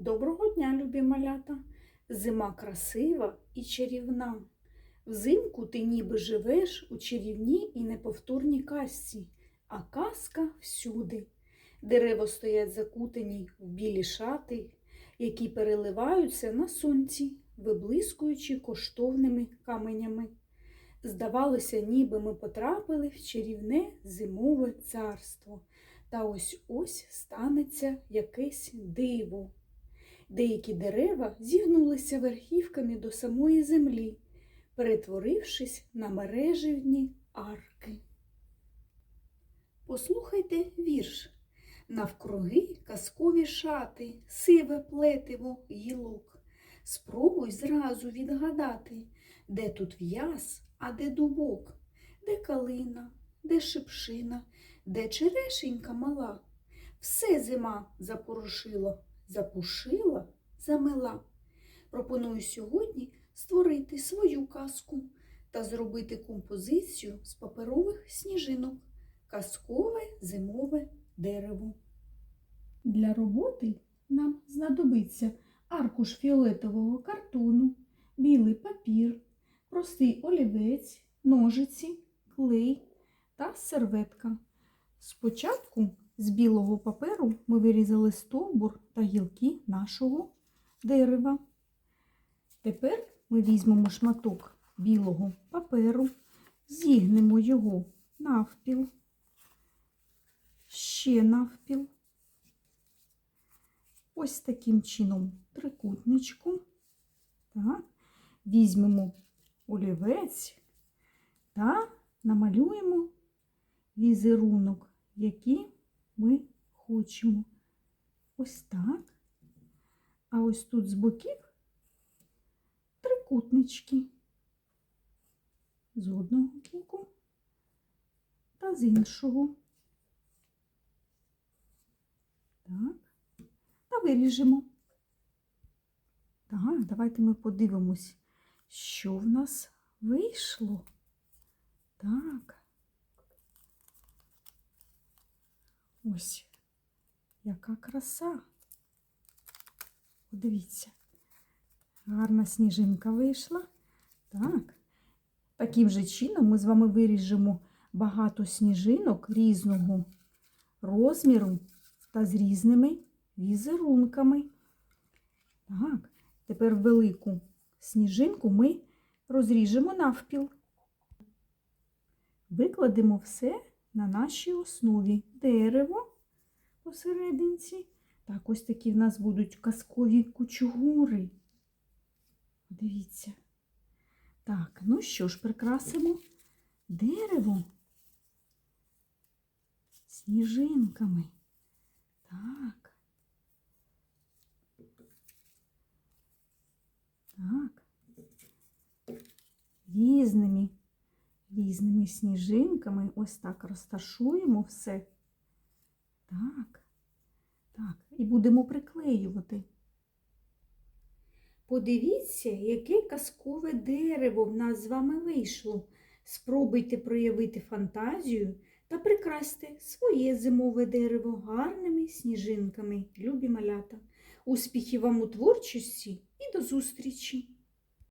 Доброго дня, любі малята! Зима красива і чарівна. Взимку ти ніби живеш у чарівній і неповторній казці, а казка всюди. Дерева стоять закутані в білі шати, які переливаються на сонці, виблискуючи коштовними каменями. Здавалося, ніби ми потрапили в чарівне зимове царство. Та ось ось станеться якесь диво. Деякі дерева зігнулися верхівками до самої землі, перетворившись на мереживні арки. Послухайте вірш. Навкруги казкові шати, сиве плетиво гілок. Спробуй зразу відгадати, де тут в'яз, а де дубок, де калина, де шипшина, де черешенька мала. Все зима запорошила, запушила, замила. Пропоную сьогодні створити свою казку та зробити композицію з паперових сніжинок. Казкове зимове дерево. Для роботи нам знадобиться аркуш фіолетового картону, білий папір, простий олівець, ножиці, клей та серветка. Спочатку з білого паперу ми вирізали стовбур та гілки нашого дерева. Тепер ми візьмемо шматок білого паперу, зігнемо його навпіл, ще навпіл. Ось таким чином трикутничку. Так. Візьмемо олівець та намалюємо візерунок, який ми хочемо. Ось так. А ось тут з боків трикутнички з одного боку та з іншого. Так. Та виріжемо. Так, давайте ми подивимось, що в нас вийшло. Так. Ось, яка краса. Подивіться, гарна сніжинка вийшла. Так. Таким же чином ми з вами виріжемо багато сніжинок різного розміру та з різними візерунками. Так, тепер велику сніжинку ми розріжемо навпіл. Викладемо все на нашій основі дерево посерединці. Так, ось такі в нас будуть казкові кучугури. Дивіться. Так, ну що ж, прикрасимо дерево сніжинками. Так. Так. Різними, різними сніжинками ось так розташуємо все. Так. Так, і будемо приклеювати. Подивіться, яке казкове дерево в нас з вами вийшло. Спробуйте проявити фантазію та прикрасьте своє зимове дерево гарними сніжинками, любі малята. Успіхів вам у творчості і до зустрічі!